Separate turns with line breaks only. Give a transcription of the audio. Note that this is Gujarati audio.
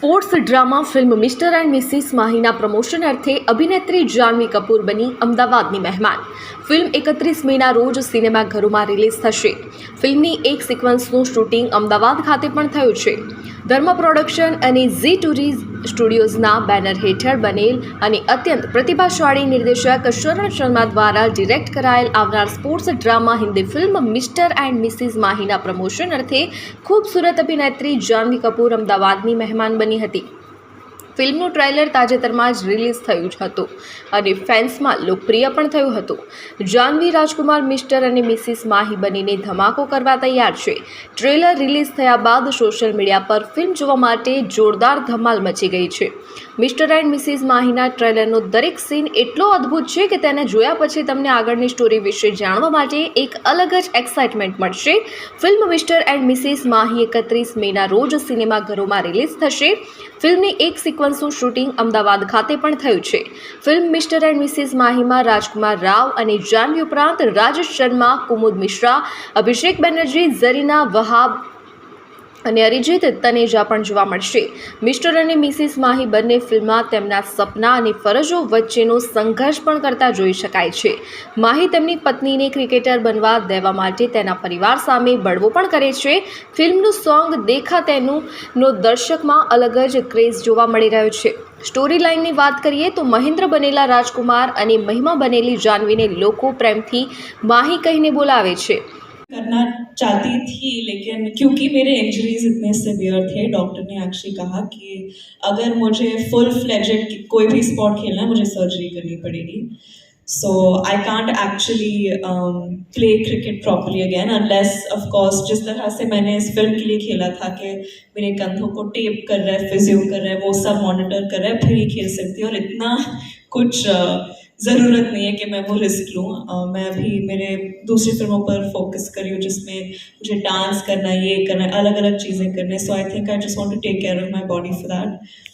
Sports drama film Mr and Mrs માહીના promotion અર્થે અભિનેત્રી જાહ્નવી કપૂર બની અમદાવાદની મહેમાન. ફિલ્મ એકત્રીસ મેના રોજ સિનેમાઘરોમાં રિલીઝ થશે. ફિલ્મની એક સિક્વન્સનું શૂટિંગ અમદાવાદ ખાતે પણ થયું છે. ધર્મ પ્રોડક્શન અને ઝી ટુરીઝ સ્ટુડિયોઝના બેનર હેઠળ બનેલ અને અત્યંત પ્રતિભાશાળી નિર્દેશક શરણ શર્મા દ્વારા ડિરેક્ટ કરાયેલ આવનાર sports drama Hindi film Mr and Mrs માહીના promotion અર્થે ખૂબસૂરત અભિનેત્રી જાહ્નવી કપૂર અમદાવાદની મહેમાન બની હતી. ફિલ્મનું ટ્રેલર તાજેતરમાં જ રિલીઝ થયું જ હતું અને ફેન્સમાં લોકપ્રિય પણ થયું હતું. જાનવી રાજકુમાર, મિસ્ટર અને મિસિસ માહી બનીને ધમાકો કરવા તૈયાર છે. ટ્રેલર રિલીઝ થયા બાદ સોશિયલ મીડિયા પર ફિલ્મ જોવા માટે જોરદાર ધમાલ મચી ગઈ છે. મિસ્ટર એન્ડ મિસિસ માહીના ટ્રેલરનો દરેક સીન એટલો અદ્ભુત છે કે તેને જોયા પછી તમને આગળની સ્ટોરી વિશે જાણવા માટે એક અલગ જ એક્સાઇટમેન્ટ મળશે. Film Mr and Mrs Mahi એકત્રીસ મેના રોજ સિનેમાઘરોમાં રિલીઝ થશે. ફિલ્મની એક સિક્વન્સનું શૂટિંગ અમદાવાદ ખાતે પણ થયું છે. ફિલ્મ મિસ્ટર એન્ડ મિસિસ માહીમાં, રાજકુમાર રાવ અને જાનવી ઉપરાંત રાજેશ શર્મા, કુમુદ મિશ્રા, અભિષેક બેનર્જી, ઝરીના વહાબ અને અરિજીત તનેજા પણ જોવા મળશે. મિસ્ટર અને મિસિસ માહી બંને ફિલ્મમાં તેમના સપના અને ફરજો વચ્ચેનો સંઘર્ષ પણ કરતા જોઈ શકાય છે. માહી તેમની પત્નીને ક્રિકેટર બનવા દેવા માટે તેના પરિવાર સામે બળવો પણ કરે છે. ફિલ્મનું સોંગ દેખા તેનું નો દર્શકમાં અલગ જ ક્રેઝ જોવા મળી રહ્યો છે. સ્ટોરી લાઇનની વાત કરીએ તો મહેન્દ્ર બનેલા રાજકુમાર અને મહિમા બનેલી જાનવીને લોકો પ્રેમથી માહી કહીને બોલાવે છે.
करना चाहती थी लेकिन क्योंकि मेरे इंजरीज इतने सिवियर थे डॉक्टर ने एक्चुअली कहा कि अगर मुझे फुल फ्लेजेड कोई भी स्पॉट खेलना मुझे सर्जरी करनी पड़ेगी। So I can't actually play cricket properly again unless of course जिस तरह से मैंने इस फ़िल्म के लिए खेला था कि मेरे कंधों को टेप कर रहा है फिजियो कर रहा है वो सब मॉनिटर कर रहा फिर ही खेल सकती हूँ और इतना कुछ अ, ज़रूरत नहीं है कि मैं वो रिस्क लूँ। मैं अभी मेरे दूसरी फ़िल्मों पर फोकस करी हूँ, जिसमें मुझे डांस करना, ये करना अलग अलग चीज़ें करना। So I think I just want to take care of my body for that